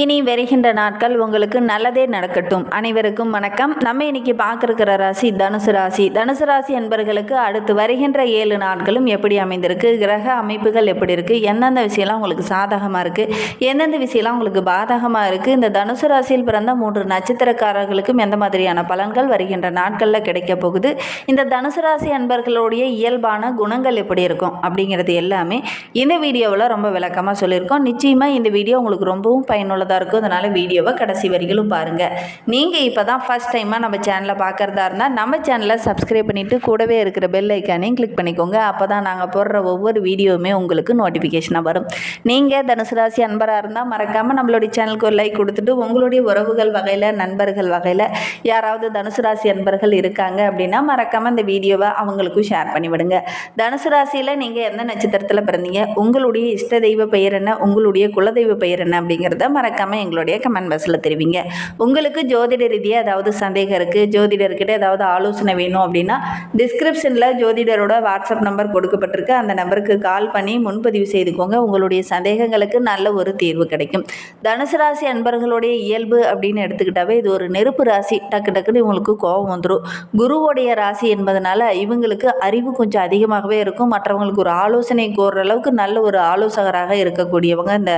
இனி வருகின்ற நாட்கள் உங்களுக்கு நல்லதே நடக்கட்டும். அனைவருக்கும் வணக்கம். நம்ம இன்னைக்கு பார்க்கிருக்கிற ராசி தனுசு ராசி. தனுசு ராசி என்பர்களுக்கு அடுத்து வருகின்ற ஏழு நாட்களும் எப்படி அமைந்திருக்கு? கிரக அமைப்புகள் எப்படி இருக்குது எந்தெந்த விஷயம்லாம் உங்களுக்கு சாதகமாக இருக்குது எந்தெந்த விஷயம்லாம் உங்களுக்கு பாதகமாக இருக்குது இந்த தனுசு ராசியில் பிறந்த மூன்று நட்சத்திரக்காரர்களுக்கும் எந்த மாதிரியான பலன்கள் வருகின்ற நாட்களில் கிடைக்க போகுது? இந்த தனுசு ராசி அன்பர்களுடைய இயல்பான குணங்கள் எப்படி இருக்கும்? அப்படிங்கிறது எல்லாமே இந்த வீடியோவில் ரொம்ப விளக்கமாக சொல்லியிருக்கோம். நிச்சயமாக இந்த வீடியோ உங்களுக்கு ரொம்பவும் பயனுள்ளதாக இருக்கும். அதனால் வீடியோவை கடைசி வரிகளும் பாருங்கள் நீங்கள் இப்போ தான் ஃபஸ்ட் டைமாக நம்ம சேனலை பார்க்குறதா இருந்தால் நம்ம சேனலை சப்ஸ்கிரைப் பண்ணிவிட்டு கூடவே இருக்கிற பெல் ஐக்கானையும் கிளிக் பண்ணிக்கோங்க. அப்போ தான் நாங்கள் போடுற ஒவ்வொரு வீடியோவுமே உங்களுக்கு நோட்டிஃபிகேஷனாக வரும். நீங்கள் தனுசு ராசி அன்பராக இருந்தால் மறக்காமல் நம்மளுடைய சேனலுக்கு ஒரு லைக் கொடுத்துட்டு உங்களுடைய உறவுகள் வகையில் நண்பர்கள் வகையில் யாராவது தனுசு ராசி அன்பர்கள் இருக்காங்க அப்படின்னா மறக்காமல் இந்த வீடியோவை அவங்களுக்கும் ஷேர் பண்ணிவிடுங்க. தனுசு ராசியில் நீங்கள் எந்த நட்சத்திரத்தில் பிறந்தீங்க? உங்களுடைய இஷ்ட தெய்வ பெயர் என்ன? உங்களுடைய குலதெய்வ பெயர் என்ன? அப்படிங்கிறத மறக்காமல் எங்களுடைய கமெண்ட் பாக்ஸில் தெரிவிங்க. உங்களுக்கு ஜோதிட ரீதியாக ஏதாவது சந்தேகம் இருக்குது ஜோதிடர்கிட்ட ஏதாவது ஆலோசனை வேணும் அப்படின்னா டிஸ்கிரிப்ஷனில் ஜோதிடரோட வாட்ஸ்அப் நம்பர் கொடுக்கப்பட்டிருக்கு. அந்த நம்பருக்கு கால் பண்ணி முன்பதிவு செய்துக்கோங்க. உங்களுடைய சந்தேகங்களுக்கு நல்ல ஒரு தீர்வு கிடைக்கும். தனுசு ராசி அன்பர்களுடைய இயல்பு அப்படின்னு எடுத்துக்கிட்டாவே இது ஒரு நெருப்பு ராசி. டக்கு டக்குன்னு இவங்களுக்கு கோபம் வந்துடும் குருவோடைய ராசி என்பதனால இவங்களுக்கு அறிவு கொஞ்சம் அதிகமாகவே இருக்கும். மற்றவங்களுக்கு ஒரு ஆலோசனை கோர்ற அளவுக்கு நல்ல ஒரு ஆலோசகராக இருக்கக்கூடியவங்க இந்த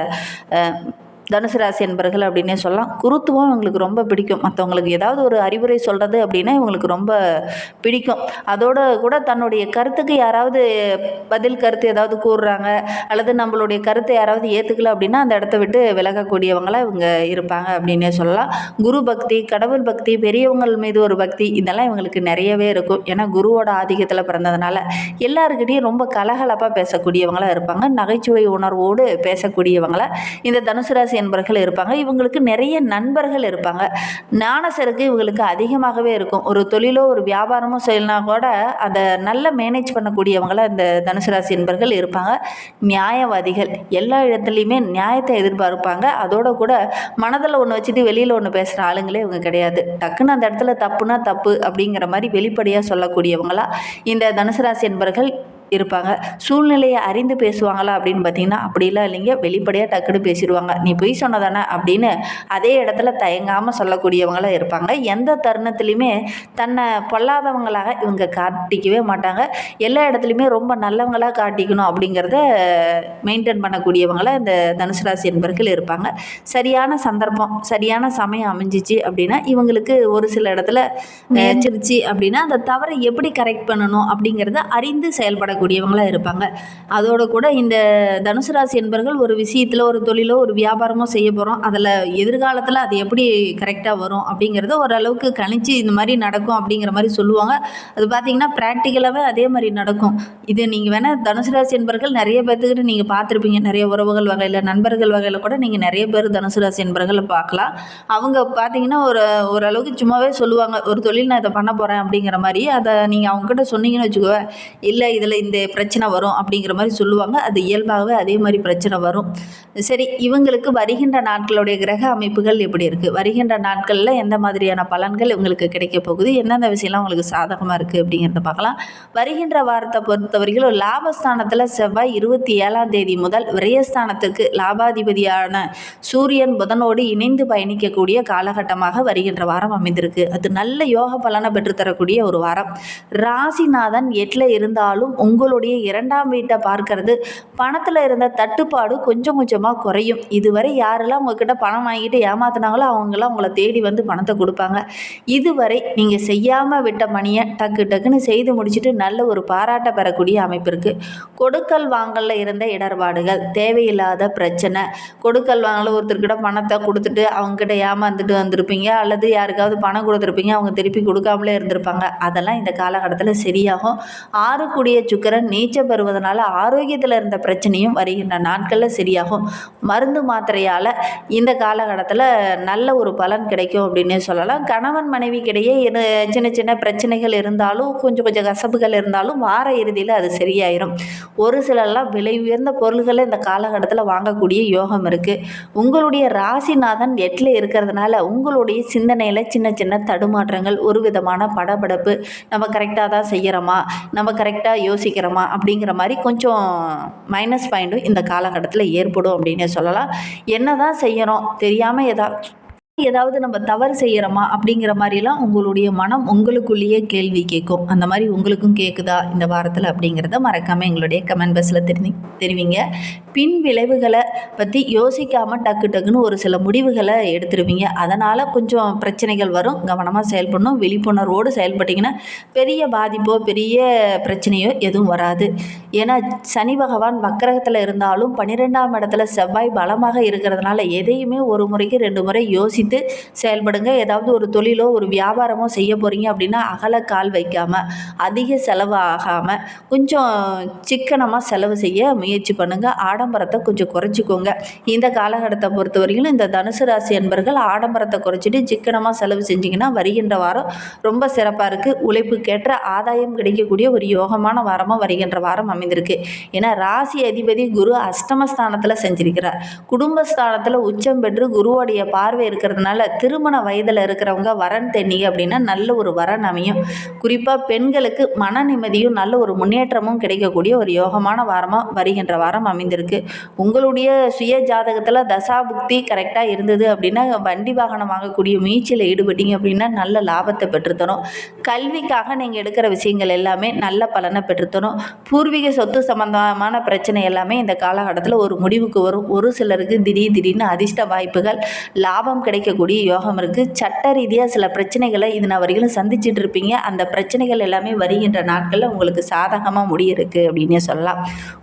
தனுசு ராசி என்பர்கள் அப்படின்னே சொல்லலாம். குருத்துவம் இவங்களுக்கு ரொம்ப பிடிக்கும். மற்றவங்களுக்கு ஏதாவது ஒரு அறிவுரை சொல்கிறது அப்படின்னா இவங்களுக்கு ரொம்ப பிடிக்கும். அதோட கூட தன்னுடைய கருத்துக்கு யாராவது பதில் கருத்து ஏதாவது கூறுறாங்க அல்லது நம்மளுடைய கருத்தை யாராவது ஏற்றுக்கல அப்படின்னா அந்த இடத்த விட்டு விலகக்கூடியவங்களாக இவங்க இருப்பாங்க அப்படின்னே சொல்லலாம். குரு பக்தி கடவுள் பக்தி பெரியவங்கள் மீது ஒரு பக்தி இதெல்லாம் இவங்களுக்கு நிறையவே இருக்கும். ஏன்னா குருவோட ஆதிக்கத்தில் பிறந்ததுனால எல்லாருக்கிட்டையும் ரொம்ப கலகலப்பாக பேசக்கூடியவங்களாக இருப்பாங்க. நகைச்சுவை உணர்வோடு பேசக்கூடியவங்களாக இந்த தனுசு ராசி என்பவர்கள் இருப்பாங்க. இவங்களுக்கு நிறைய நண்பர்கள் இருப்பாங்க. ஞானசருக்கு இவங்களுக்கு அதிகமாகவே இருக்கும். ஒரு தொழிலோ ஒரு வியாபாரமோ செய்யலனா கூட அதை நல்ல மேனேஜ் பண்ணக்கூடியவங்கள இந்த தனுசு ராசி என்பர்கள் இருப்பாங்க. நியாயவாதிகள். எல்லா இடத்துலையுமே நியாயத்தை எதிர்பார்ப்பாங்க. அதோட கூட மனதில் ஒன்று வச்சுட்டு வெளியில் ஒன்று பேசுகிற ஆளுங்களே இவங்க கிடையாது. டக்குன்னு அந்த இடத்துல தப்புனா தப்பு அப்படிங்கிற மாதிரி வெளிப்படையாக சொல்லக்கூடியவங்களா இந்த தனுசு ராசி என்பர்கள் இருப்பாங்க. சூழ்நிலையை அறிந்து பேசுவாங்களா அப்படின்னு பார்த்தீங்கன்னா அப்படிலாம் இல்லைங்க. வெளிப்படையாக டக்குன்னு பேசிடுவாங்க. நீ பொய் சொன்னதானே அப்படின்னு அதே இடத்துல தயங்காமல் சொல்லக்கூடியவங்களாம் இருப்பாங்க. எந்த தருணத்துலையுமே தன்னை பொல்லாதவங்களாக இவங்க காட்டிக்கவே மாட்டாங்க. எல்லா இடத்துலையுமே ரொம்ப நல்லவங்களாக காட்டிக்கணும் அப்படிங்கிறத மெயின்டைன் பண்ணக்கூடியவங்கள இந்த தனுசு ராசி என்பர்கள் இருப்பாங்க. சரியான சந்தர்ப்பம் சரியான சமயம் அமைஞ்சிச்சு அப்படின்னா இவங்களுக்கு ஒரு சில இடத்துல நேச்சிருச்சு அப்படின்னா அந்த தவறை எப்படி கரெக்ட் பண்ணணும் அப்படிங்கிறத அறிந்து செயல்படக்கூடியவங்களா இருப்பாங்க. அதோட கூட இந்த தனுசு ராசி என்பர்கள் ஒரு விஷயத்தில் ஒரு தொழிலோ ஒரு வியாபாரமோ செய்ய போகிறோம் அதில் எதிர்காலத்தில் அது எப்படி கரெக்டாக வரும் அப்படிங்கிறத ஓரளவுக்கு கணிச்சு இந்த மாதிரி நடக்கும் அப்படிங்கிற மாதிரி சொல்லுவாங்க. அது பார்த்தீங்கன்னா ப்ராக்டிக்கலாகவே அதே மாதிரி நடக்கும். இது நீங்கள் வேணால் தனுசு ராசி என்பர்கள் நிறைய பேர்த்துக்கிட்ட நீங்கள் பார்த்துருப்பீங்க நிறைய உறவுகள் வகையில் நண்பர்கள் வகையில் கூட நீங்கள் நிறைய பேர் தனுசு ராசி என்பர்களை பார்க்கலாம் அவங்க பார்த்தீங்கன்னா ஒரு ஓரளவுக்கு சும்மாவே சொல்லுவாங்க ஒரு தொழில் நான் இதை பண்ண போகிறேன் அப்படிங்கிற மாதிரி. அதை நீங்கள் அவங்ககிட்ட சொன்னீங்கன்னு வச்சுக்கோ இல்லை இதில் இந்த பிரச்சனை வரும் அப்படிங்கிற மாதிரி சொல்லுவாங்க. அது இயல்பாகவே அதே மாதிரி பிரச்சனை வரும். சரி இவங்களுக்கு வருகின்ற நாட்களுடைய கிரக அமைப்புகள் எப்படி இருக்குது வருகின்ற நாட்களில் எந்த மாதிரியான பலன்கள் இவங்களுக்கு கிடைக்க போகுது? எந்தெந்த விஷயம்லாம் உங்களுக்கு சாதகமாக இருக்குது அப்படிங்கிறத பார்க்கலாம். வருகின்ற வாரத்தை பொறுத்தவரைக்கும் லாபஸ்தானத்தில் செவ்வாய் இருபத்தி ஏழாம் தேதி முதல் விரயஸ்தானத்துக்கு லாபாதிபதியான சூரியன் புதனோடு இணைந்து பயணிக்கக்கூடிய காலகட்டமாக வருகின்ற வாரம் அமைந்திருக்கு. அது நல்ல யோக பலனை பெற்றுத்தரக்கூடிய ஒரு வாரம். ராசிநாதன் எட்டில் இருந்தாலும் உங்களுடைய இரண்டாம் வீட்டை பார்க்கறது பணத்தில் இருந்த தட்டுப்பாடு கொஞ்சம் கொஞ்சமாக குறையும். இதுவரை யாரெல்லாம் உங்ககிட்ட பணம் வாங்கிட்டு ஏமாத்தினாங்களோ அவங்களாம் உங்களை தேடி வந்து பணத்தை கொடுப்பாங்க. இதுவரை நீங்கள் செய்யாமல் விட்ட பணியை டக்கு டக்குன்னு செய்து முடிச்சுட்டு நல்ல ஒரு பாராட்டை பெறக்கூடிய அமைப்பு இருக்குது கொடுக்கல் வாங்கலில் இருந்த இடர்பாடுகள் தேவையில்லாத பிரச்சனை. கொடுக்கல் வாங்கல ஒருத்தர்கிட்ட பணத்தை கொடுத்துட்டு அவங்ககிட்ட ஏமாந்துட்டு வந்திருப்பீங்க அல்லது யாருக்காவது பணம் கொடுத்துருப்பீங்க அவங்க திருப்பி கொடுக்காமலே இருந்திருப்பாங்க. அதெல்லாம் இந்த காலகட்டத்தில் சரியாகும். ஆறுக்கூடிய கூடிய சுக்கிரன் நீச்சம் பெறுவதனால ஆரோக்கியத்தில் இருந்த பிரச்சனையும் வருகின்ற நாட்களில் சரியாகும். மருந்து மாத்திரையால் இந்த காலகட்டத்தில் நல்ல ஒரு பலன் கிடைக்கும் அப்படின்னே சொல்லலாம். கணவன் மனைவிக்கிடையே இரு சின்ன சின்ன பிரச்சனைகள் இருந்தாலும் கொஞ்சம் கொஞ்சம் கசப்புகள் இருந்தாலும் வார இறுதியில் அது சரியாயிரும். ஒரு சிலர்லாம் விலை உயர்ந்த பொருள்களை இந்த காலகட்டத்தில் வாங்கக்கூடிய யோகம் இருக்குது உங்களுடைய ராசிநாதன் எட்டில் இருக்கிறதுனால உங்களுடைய சிந்தனையில் சின்ன சின்ன தடுமாற்றங்கள் ஒரு விதமான படபடப்பு நம்ம கரெக்டாக தான் செய்கிறோமா நம்ம கரெக்டாக யோசிக்கிறோம்? யோசிக்கிறோமா அப்படிங்கிற மாதிரி கொஞ்சம் மைனஸ் பாயிண்ட்டும் இந்த காலகட்டத்தில் ஏற்படும் அப்படின்னே சொல்லலாம். என்ன தான் செய்கிறோம் தெரியாமல் எதா ஏதாவது நம்ம தவறு செய்கிறோமா அப்படிங்கிற மாதிரிலாம் உங்களுடைய மனம் உங்களுக்குள்ளேயே கேள்வி கேட்கும். அந்த மாதிரி உங்களுக்கும் கேட்குதா இந்த வாரத்தில் அப்படிங்கிறத மறக்காமல் எங்களுடைய கமெண்ட் பாக்ஸில் தெரிவி தெரிவிங்க. பின் விளைவுகளை பற்றி யோசிக்காமல் டக்கு டக்குன்னு ஒரு சில முடிவுகளை எடுத்துருவீங்க. அதனால் கொஞ்சம் பிரச்சனைகள் வரும். கவனமாக செயல்படணும். விழிப்புணர்வோடு செயல்பட்டிங்கன்னா பெரிய பாதிப்போ பெரிய பிரச்சனையோ எதுவும் வராது. ஏன்னா சனி பகவான் வக்கரகத்தில் இருந்தாலும் பன்னிரெண்டாம் இடத்துல செவ்வாய் பலமாக இருக்கிறதுனால எதையுமே ஒரு முறைக்கு ரெண்டு முறை யோசித்து செயல்படுங்க. ஏதாவது ஒரு தொழிலோ ஒரு வியாபாரமோ செய்ய போகிறீங்க அப்படின்னா அகல கால் வைக்காமல் அதிக செலவு ஆகாமல் கொஞ்சம் சிக்கனமாக செலவு செய்ய முயற்சி பண்ணுங்கள் ஆடம்பரத்தை கொஞ்சம் குறைச்சிக்கோங்க. இந்த காலகட்டத்தை பொறுத்த வரையிலும் இந்த தனுசு ராசி என்பர்கள் ஆடம்பரத்தை குறைச்சிட்டு சிக்கனமாக செலவு செஞ்சிங்கன்னா வருகின்ற வாரம் ரொம்ப சிறப்பாக இருக்குது உழைப்புக்கேற்ற ஆதாயம் கிடைக்கக்கூடிய ஒரு யோகமான வாரமாக வருகின்ற வாரம் அமைந்திருக்கு. ஏன்னா ராசி அதிபதி குரு அஷ்டமஸ்தானத்தில் செஞ்சிருக்கிறார். குடும்பஸ்தானத்தில் உச்சம் பெற்று குருவோடைய பார்வை இருக்கிறதுனால திருமண வயதில் இருக்கிறவங்க வரன் தென்னிங்க அப்படின்னா நல்ல ஒரு வரன் அமையும். குறிப்பாக பெண்களுக்கு மன நிம்மதியும் நல்ல ஒரு முன்னேற்றமும் கிடைக்கக்கூடிய ஒரு யோகமான வாரமாக வருகின்ற வாரம் அமைந்திருக்கு. உங்களுடைய சுய ஜாதகத்தில் தசாபுக்தி கரெக்டாக இருந்தது அப்படின்னா வண்டி வாகனம் வாங்கக்கூடிய முயற்சியில் ஈடுபட்டீங்க அப்படின்னா நல்ல லாபத்தை பெற்றுத்தரும். கல்விக்காக நீங்கள் எடுக்கிற விஷயங்கள் எல்லாமே நல்ல பலனை பெற்றுத்தரும். பூர்வீக சொத்து சம்பந்தமான பிரச்சனை எல்லாமே இந்த காலகட்டத்தில் ஒரு முடிவுக்கு வரும். ஒரு சிலருக்கு திடீர் திடீர்னு அதிர்ஷ்ட வாய்ப்புகள் லாபம் கிடைக்கக்கூடிய யோகம் இருக்குது சட்ட ரீதியாக சில பிரச்சனைகளை இது நான் வரைக்கும் சந்திச்சுட்டு இருப்பீங்க. அந்த பிரச்சனைகள் எல்லாமே வருகின்ற நாட்களில் உங்களுக்கு சாதகமாக முடியிருக்கு அப்படின்னே சொல்லலாம்.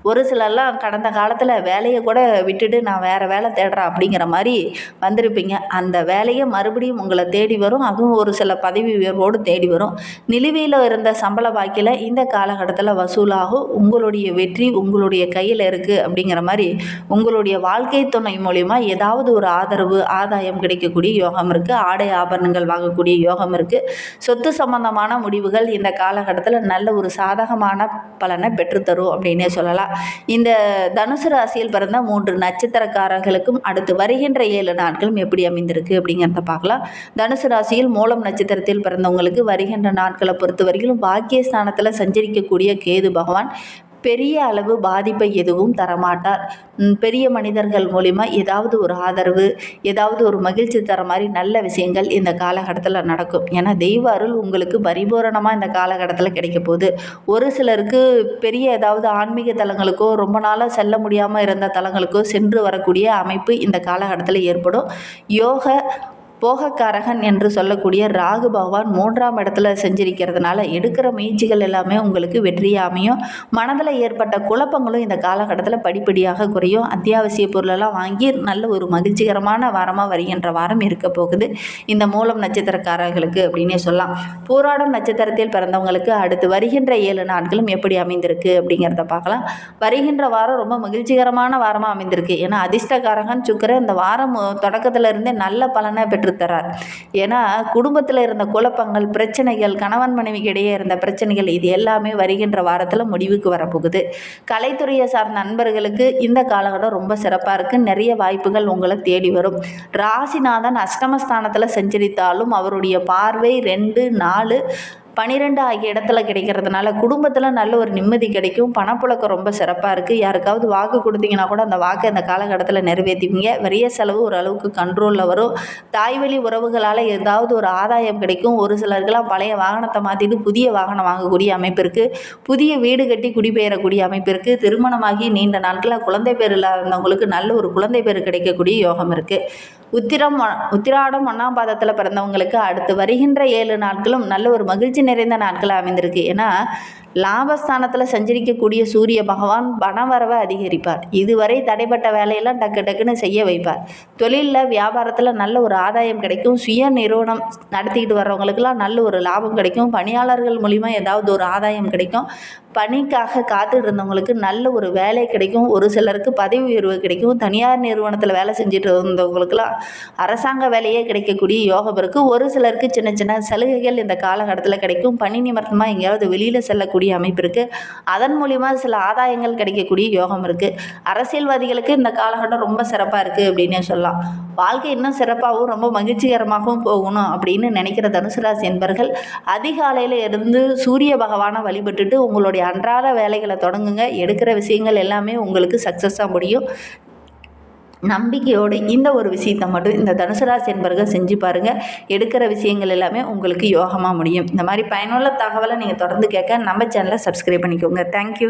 ஒரு சிலர்லாம் கடந்த காலத்தில் வேலையை கூட விட்டுட்டு நான் வேறு வேலை தேடுறேன் அப்படிங்கிற மாதிரி வந்திருப்பீங்க. அந்த வேலையை மறுபடியும் உங்களை தேடி வரும். அதுவும் ஒரு சில பதவி உயர்வோடு தேடி வரும். நிலுவையில் இருந்த சம்பள பாக்கியில் இந்த காலகட்டத்தில் வசூலாகும். உங்களுடைய வெற்றி உங்களுடைய கையில் இருக்குது அப்படிங்கிற மாதிரி உங்களுடைய வாழ்க்கை துணை மூலிமா ஏதாவது ஒரு ஆதரவு ஆதாயம் கிடைக்கும். வைக்கக்கூடிய யோகம் இருக்குது ஆடை ஆபரணங்கள் வாங்கக்கூடிய யோகம் இருக்குது சொத்து சம்பந்தமான முடிவுகள் இந்த காலகட்டத்தில் நல்ல ஒரு சாதகமான பலனை பெற்றுத்தரும் அப்படின்னே சொல்லலாம். இந்த தனுசு ராசியில் பிறந்த மூன்று நட்சத்திரக்காரர்களுக்கும் அடுத்து வருகின்ற ஏழு நாட்களும் எப்படி அமைந்திருக்கு அப்படிங்கிறத பார்க்கலாம். தனுசு ராசியில் மூலம் நட்சத்திரத்தில் பிறந்தவங்களுக்கு வருகின்ற நாட்களை பொறுத்த வரைக்கும் பாக்கியஸ்தானத்தில் சஞ்சரிக்கக்கூடிய கேது பகவான் பெரிய அளவு பாதிப்பை எதுவும் தரமாட்டார். பெரிய மனிதர்கள் மூலிமா ஏதாவது ஒரு ஆதரவு ஏதாவது ஒரு மகிழ்ச்சி தர மாதிரி நல்ல விஷயங்கள் இந்த காலகட்டத்தில் நடக்கும். ஏன்னா தெய்வ அருள் உங்களுக்கு பரிபூரணமாக இந்த காலகட்டத்தில் கிடைக்க போகுது. ஒரு சிலருக்கு பெரிய ஏதாவது ஆன்மீக தலங்களுக்கோ ரொம்ப நாளாக செல்ல முடியாமல் இருந்த தலங்களுக்கோ சென்று வரக்கூடிய அமைப்பு இந்த காலகட்டத்தில் ஏற்படும். யோக போகக்காரகன் என்று சொல்லக்கூடிய ராகு பகவான் மூன்றாம் இடத்துல செஞ்சிருக்கிறதுனால எடுக்கிற முயற்சிகள் எல்லாமே உங்களுக்கு வெற்றியாமையும் மனதில் ஏற்பட்ட குழப்பங்களும் இந்த காலகட்டத்தில் படிப்படியாக குறையும். அத்தியாவசிய பொருளெல்லாம் வாங்கி நல்ல ஒரு மகிழ்ச்சிகரமான வாரமாக வருகின்ற வாரம் இருக்க போகுது. இந்த மூலம் நட்சத்திரக்காரர்களுக்கு அப்படின்னே சொல்லலாம். பூராடம் நட்சத்திரத்தில் பிறந்தவங்களுக்கு அடுத்து வருகின்ற ஏழு நாட்களும் எப்படி அமைந்திருக்கு அப்படிங்கிறத பார்க்கலாம். வருகின்ற வாரம் ரொம்ப மகிழ்ச்சிகரமான வாரமாக அமைந்திருக்கு. ஏன்னா அதிர்ஷ்டக்காரகன் சுக்கர இந்த வாரம் தொடக்கத்திலிருந்தே நல்ல பலனை பெற்றுத்தரார் ஏன்னா குடும்பத்தில் இருந்த குழப்பங்கள் பிரச்சனைகள் கணவன் மனைவிக்கு இடையே இருந்த பிரச்சனைகள் இது எல்லாமே வருகின்ற வாரத்தில் முடிவுக்கு வரப்போகுது. கலைத்துறையை சார்ந்த நண்பர்களுக்கு இந்த காலகட்டம் ரொம்ப சிறப்பாக இருக்குது நிறைய வாய்ப்புகள் உங்களை தேடி வரும். ராசிநாதன் அஷ்டமஸ்தானத்தில் சஞ்சரித்தாலும் அவருடைய பார்வை ரெண்டு நாலு பன்னிரெண்டு ஆகிய இடத்துல கிடைக்கிறதுனால குடும்பத்தில் நல்ல ஒரு நிம்மதி கிடைக்கும். பணப்புழக்கம் ரொம்ப சிறப்பாக இருக்குது யாருக்காவது வாக்கு கொடுத்தீங்கன்னா கூட அந்த வாக்கை அந்த காலகட்டத்தில் நிறைவேற்றுவீங்க வரிய செலவு ஓரளவுக்கு கண்ட்ரோலில் வரும். தாய்வழி உறவுகளால் ஏதாவது ஒரு ஆதாயம் கிடைக்கும். ஒரு சிலருக்கெல்லாம் பழைய வாகனத்தை மாற்றிட்டு புதிய வாகனம் வாங்கக்கூடிய அமைப்பு இருக்குது புதிய வீடு கட்டி குடிபெயரக்கூடிய அமைப்பு இருக்குது திருமணமாகி நீண்ட நாட்களில் குழந்தை பேர் இல்லாதவங்களுக்கு நல்ல ஒரு குழந்தை பேர் கிடைக்கக்கூடிய யோகம் இருக்குது உத்திரம் உத்திராடம் ஒன்றாம் பாதத்தில் பிறந்தவங்களுக்கு அடுத்து வருகின்ற ஏழு நாட்களும் நல்ல ஒரு மகிழ்ச்சி நிறைந்த நாட்களாக அமைந்திருக்கு. ஏன்னா லாபஸ்தானத்தில் சஞ்சரிக்கக்கூடிய சூரிய பகவான் பணவரவை அதிகரிப்பார். இதுவரை தடைப்பட்ட வேலையெல்லாம் டக்கு டக்குன்னு செய்ய வைப்பார். தொழிலில் வியாபாரத்தில் நல்ல ஒரு ஆதாயம் கிடைக்கும். சுய நிறுவனம் நடத்திக்கிட்டு வர்றவங்களுக்கெல்லாம் நல்ல ஒரு லாபம் கிடைக்கும். பணியாளர்கள் மூலிமா ஏதாவது ஒரு ஆதாயம் கிடைக்கும். பணிக்காக காத்துட்டு இருந்தவங்களுக்கு நல்ல ஒரு வேலை கிடைக்கும். ஒரு சிலருக்கு பதவி உயர்வு கிடைக்கும். தனியார் நிறுவனத்தில் வேலை செஞ்சுட்டு இருந்தவங்களுக்கெல்லாம் அரசாங்க வேலையே கிடைக்கக்கூடிய யோகம் இருக்குது ஒரு சிலருக்கு சின்ன சின்ன சலுகைகள் இந்த காலகட்டத்தில் கிடைக்கும். பணி நிமித்தமாக எங்கேயாவது வெளியில் செல்லக்கூடிய அமைப்பு இருக்குது அதன் மூலிமா சில ஆதாயங்கள் கிடைக்கக்கூடிய யோகம் இருக்குது அரசியல்வாதிகளுக்கு இந்த காலகட்டம் ரொம்ப சிறப்பாக இருக்குது அப்படின்னே சொல்லலாம். வாழ்க்கை இன்னும் சிறப்பாகவும் ரொம்ப மகிழ்ச்சிகரமாகவும் போகணும் அப்படின்னு நினைக்கிற தனுசு ராசி என்பர்கள் அதிகாலையில் இருந்து சூரிய பகவானை வழிபட்டுட்டு உங்களுடைய அன்றாட வேலைகளை தொடங்குங்க. எடுக்கிற விஷயங்கள் எல்லாமே உங்களுக்கு சக்ஸஸாக முடியும். நம்பிக்கையோடு இந்த ஒரு விஷயத்தை மட்டும் இந்த தனுசு ராசி என்பர்கள் செஞ்சு பாருங்கள் எடுக்கிற விஷயங்கள் எல்லாமே உங்களுக்கு யோகமாக முடியும். இந்த மாதிரி பயனுள்ள தகவலை நீங்கள் தொடர்ந்து கேட்க நம்ம சேனலை சப்ஸ்கிரைப் பண்ணிக்கோங்க. தேங்க்யூ